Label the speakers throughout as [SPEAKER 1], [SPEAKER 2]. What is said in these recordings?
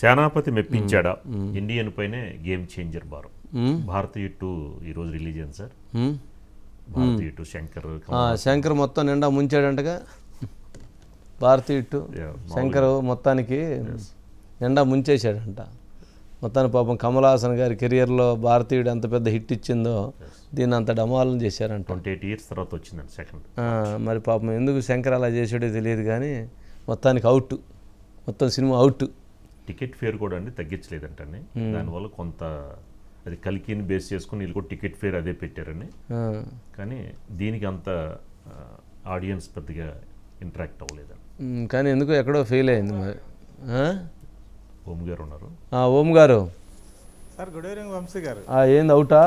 [SPEAKER 1] సేనాపతి మెప్పించాడా? ఇండియన్ పైనే game changer భారం భారతీయ టూ ఈరోజు రిలీజ్ అయింది సార్. భారతీయ టూ శంకర్
[SPEAKER 2] శంకర్ మొత్తం నిండా ముంచాడంటగా. భారతీయుట్టు
[SPEAKER 1] Yeah,
[SPEAKER 2] శంకర్ మొత్తానికి నిండా ముంచేశాడంట. మొత్తానికి పాపం కమల్ హాసన్ గారి కెరియర్లో భారతీయుడు ఎంత పెద్ద హిట్ ఇచ్చిందో దీన్ని అంత డమాలం చేశారంట.
[SPEAKER 1] ట్వంటీ ఎయిట్ ఇయర్స్ తర్వాత వచ్చిందండి సెకండ్
[SPEAKER 2] మరి పాపం ఎందుకు శంకర్ అలా చేసాడో తెలియదు కానీ మొత్తానికి అవుట్ మొత్తం సినిమా అవుట్.
[SPEAKER 1] టికెట్ ఫేర్ కూడా అండి తగ్గించలేదంటండి. దానివల్ల కొంత అది కలికిని బేస్ చేసుకుని వీళ్ళు కూడా టికెట్ ఫేర్ అదే పెట్టారని కానీ దీనికి అంత ఆడియన్స్ పెద్దగా ఇంటరాక్ట్ అవ్వలేదండి.
[SPEAKER 2] ఉమ్, కానీ ఎందుకు ఎక్కడో ఫెయిల్ అయింది మరి. ఆ?
[SPEAKER 1] ఓం గారు ఉన్నారు.
[SPEAKER 2] ఆ, ఓం గారు.
[SPEAKER 3] సార్ గుడ్ ఈవినింగ్ వంశీ గారు.
[SPEAKER 2] ఆ, ఏంది అవుటా?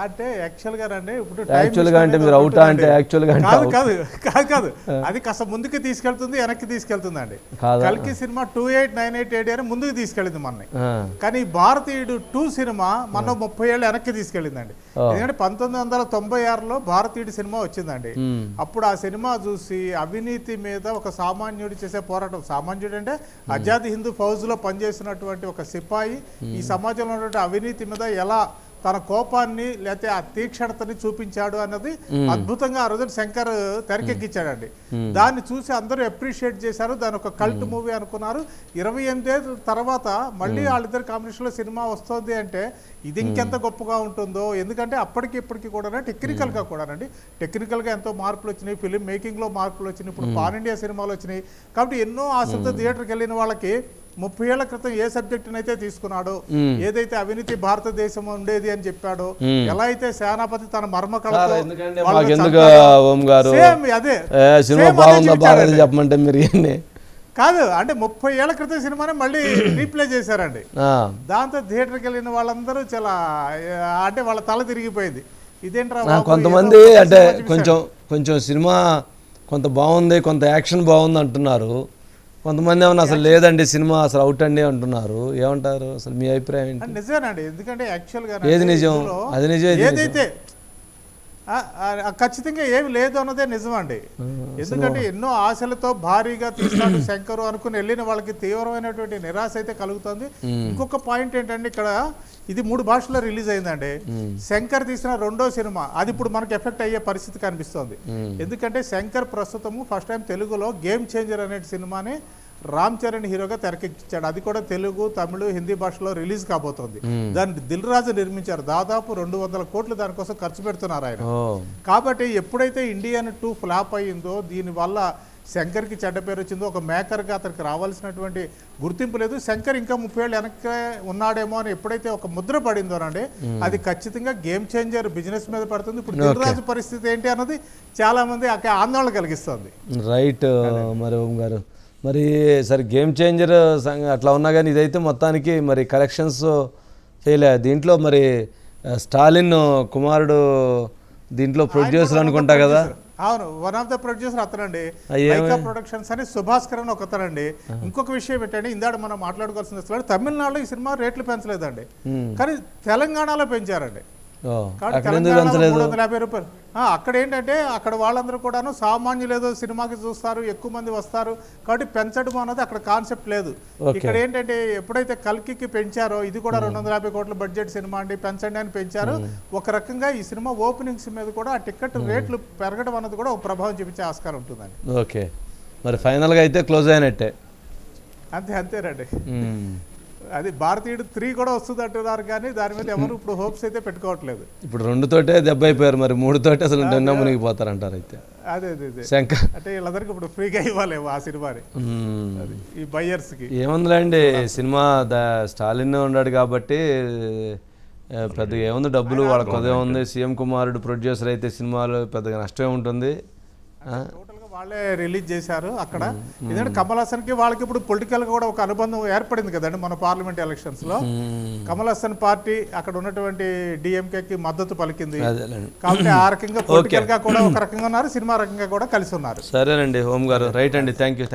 [SPEAKER 3] అంటే యాక్చువల్గా అండి ఇప్పుడు
[SPEAKER 2] యాక్చువల్గా అంటే మీరు అవుటా అంటే యాక్చువల్గా అంటే
[SPEAKER 3] కాదు కాదు కాదు కాదు. అది కాస్త ముందుకు తీసుకెళ్తుంది వెనక్కి తీసుకెళ్తుంది అండి? కల్కి cinema two eight nine eight eight అని ముందుకు తీసుకెళ్ళింది మనని
[SPEAKER 2] ఆ,
[SPEAKER 3] కానీ భారతీయుడు టూ సినిమా మన ముప్పై ఏళ్ళు వెనక్కి తీసుకెళ్ళిందండి. ఎందుకంటే పంతొమ్మిది వందల తొంభై ఆరులో భారతీయుడు సినిమా వచ్చిందండి. అప్పుడు ఆ సినిమా చూసి అవినీతి మీద ఒక సామాన్యుడు చేసే పోరాటం సామాన్యుడు అంటే ఆజాద్ హిందూ ఫౌజ్లో పనిచేసినటువంటి ఒక సిపాయి ఈ సమాజంలో ఉన్నటువంటి అవినీతి మీద ఎలా తన కోపాన్ని లేకపోతే ఆ తీక్షణతని చూపించాడు అన్నది అద్భుతంగా ఆ రోజున శంకర్ తెరకెక్కించాడండి. దాన్ని చూసి అందరూ అప్రిషియేట్ చేశారు. దాని ఒక కల్ట్ మూవీ అనుకున్నారు. ఇరవై ఎనిమిది తర్వాత మళ్ళీ వాళ్ళిద్దరు కాంబినేషన్లో సినిమా వస్తుంది అంటే ఇది ఇంకెంత గొప్పగా ఉంటుందో ఎందుకంటే అప్పటికి ఇప్పటికి కూడా టెక్నికల్గా కూడానండి. టెక్నికల్గా ఎంతో మార్పులు వచ్చినాయి. ఫిలిం మేకింగ్లో మార్పులు వచ్చినాయి. ఇప్పుడు పాన్ ఇండియా సినిమాలు వచ్చినాయి. కాబట్టి ఎన్నో ఆశలతో థియేటర్కి వెళ్ళిన వాళ్ళకి ముప్పై ఏళ్ళ క్రితం ఏ సబ్జెక్ట్ అయితే తీసుకున్నాడో ఏదైతే అవినీతి భారతదేశం ఉండేది అని చెప్పాడో ఎలా అయితే సేనాపతి తన మర్మ అదే
[SPEAKER 2] సినిమా బాగుందా. బాగాలేదు చెప్పమంటే మీరు
[SPEAKER 3] కాదు అంటే ముప్పై ఏళ్ళ క్రితం సినిమాని మళ్ళీ రీప్లే చేశారండి.
[SPEAKER 2] ఆ,
[SPEAKER 3] దాంతో థియేటర్కి వెళ్ళిన వాళ్ళందరూ చాలా అంటే వాళ్ళ తల తిరిగిపోయింది. ఇదేంట్రా
[SPEAKER 2] కొంతమంది అంటే. కొంచెం కొంచెం సినిమా కొంత బాగుంది కొంత యాక్షన్ బాగుంది అంటున్నారు. కొంతమంది ఏమన్నా అసలు లేదండి సినిమా అసలు అవుట్ అండి అంటున్నారు ఏమంటారు అసలు మీ అభిప్రాయం ఏంటి
[SPEAKER 3] నిజమేనండి ఎందుకంటే యాక్చువల్గా
[SPEAKER 2] ఏది నిజం? అది నిజం.
[SPEAKER 3] ఏదైతే ఖచ్చితంగా ఏమి లేదు అన్నదే నిజం అండి ఎందుకంటే ఎన్నో ఆశలతో భారీగా తీస్తాడు శంకరు అనుకుని వెళ్ళిన వాళ్ళకి తీవ్రమైనటువంటి నిరాశ అయితే కలుగుతుంది. ఇంకొక పాయింట్ ఏంటంటే ఇక్కడ ఇది మూడు భాషల్లో రిలీజ్ అయిందండి. శంకర్ తీసిన రెండో సినిమా అది ఇప్పుడు మనకి ఎఫెక్ట్ అయ్యే పరిస్థితి కనిపిస్తోంది. ఎందుకంటే శంకర్ ప్రస్తుతము ఫస్ట్ టైం తెలుగులో గేమ్ చేంజర్ అనే సినిమాని రామ్ చరణ్ హీరోగా తెరకెక్కించాడు. అది కూడా తెలుగు తమిళ హిందీ భాషలో రిలీజ్ కాబోతోంది. దాన్ని దిల్ రాజు నిర్మించారు. దాదాపు రెండు వందల కోట్లు దానికోసం ఖర్చు పెడుతున్నారు ఆయన. కాబట్టి ఎప్పుడైతే ఇండియన్ టూ ఫ్లాప్ అయ్యిందో దీనివల్ల శంకర్కి చెడ్డ పేరు వచ్చిందో ఒక మేకర్గా అతనికి రావాల్సినటువంటి గుర్తింపు లేదు. శంకర్ ఇంకా ముప్పై ఏళ్ళు వెనక్కి ఉన్నాడేమో అని ఎప్పుడైతే ఒక ముద్ర పడిందోనండి అది ఖచ్చితంగా గేమ్ చేంజర్ బిజినెస్ మీద పడుతుంది. ఇప్పుడు దిల్రాజు పరిస్థితి ఏంటి అన్నది చాలా మంది అక్కడ ఆందోళన కలిగిస్తుంది.
[SPEAKER 2] రైట్ మరి గారు. మరి సరే గేమ్ చేంజర్ అట్లా ఉన్నా కానీ ఇదైతే మొత్తానికి మరి కలెక్షన్స్ ఫెయిల్ అయ్యాయి. దీంట్లో మరి స్టాలిన్ కుమారుడు దీంట్లో ప్రొడ్యూసర్ అనుకుంటా కదా?
[SPEAKER 3] అవును వన్ ఆఫ్ ద ప్రొడ్యూసర్ అతనండి. ప్రొడక్షన్స్ అని సుభాస్కర్ అని ఒకతనండి ఇంకొక విషయం ఏంటంటే ఇందాక మనం మాట్లాడుకోవాల్సిన తమిళనాడులో ఈ సినిమా రేట్లు పెంచలేదండి. కానీ తెలంగాణలో పెంచారండి. యాభై రూపాయలు. అక్కడ ఏంటంటే అక్కడ వాళ్ళందరూ కూడాను సామాన్యులు ఏదో సినిమాకి చూస్తారు ఎక్కువ మంది వస్తారు కాబట్టి పెంచడం అన్నది అక్కడ కాన్సెప్ట్ లేదు. ఇక్కడ ఏంటంటే ఎప్పుడైతే కల్కికి పెంచారో ఇది కూడా రెండు వందల యాభై కోట్ల బడ్జెట్ సినిమా అండి పెంచండి అని పెంచారు. ఒక రకంగా ఈ సినిమా ఓపెనింగ్స్ మీద కూడా ఆ టికెట్ రేట్లు పెరగడం అన్నది కూడా ఒక ప్రభావం చూపించే ఆస్కారం ఉంటుందండి.
[SPEAKER 2] ఓకే. మరి ఫైనల్గా అయితే క్లోజ్ అయినట్టే.
[SPEAKER 3] అంతే అంతేనండి. అది భారతీయుడు త్రీ కూడా వస్తుంది అంటున్నారు కానీ దాని మీద ఎవరు ఇప్పుడు హోప్స్ అయితే పెట్టుకోవట్లేదు.
[SPEAKER 2] ఇప్పుడు రెండుతోటే దెబ్బ అయిపోయారు మరి మూడుతోటే అసలు నిన్న మునిగిపోతారంటారు అయితే.
[SPEAKER 3] అదే అదే
[SPEAKER 2] శంకర్
[SPEAKER 3] అంటే వీళ్ళందరికీ ఇప్పుడు ఫ్రీగా ఇవ్వాలేమో ఆ సినిమాని. ఈ బయ్యర్స్కి
[SPEAKER 2] ఏముందిలేండి సినిమా స్టాలిన్ ఉన్నాడు కాబట్టి పెద్దగా ఏముంది డబ్బులు వాళ్ళకి కొద్దిగా ఉంది. సీఎం కుమారుడు ప్రొడ్యూసర్ అయితే సినిమాలు పెద్దగా నష్టమే ఉంటుంది.
[SPEAKER 3] వాళ్ళే రిలీజ్ చేశారు అక్కడ. ఎందుకంటే కమల్ హాసన్కి వాళ్ళకి ఇప్పుడు పొలిటికల్గా కూడా ఒక అనుబంధం ఏర్పడింది కదండి మన పార్లమెంట్
[SPEAKER 2] ఎలక్షన్స్లో.
[SPEAKER 3] కమల్ హాసన్ పార్టీ అక్కడ ఉన్నటువంటి డిఎంకే కి మద్దతు పలికింది. కాబట్టి ఆ రకంగా పొలిటికల్గా కూడా ఒక రకంగా ఉన్నారు సినిమా రకంగా కూడా కలిసి ఉన్నారు.
[SPEAKER 2] సరేనండి హోమ్ గారు. రైట్ అండి. Thank you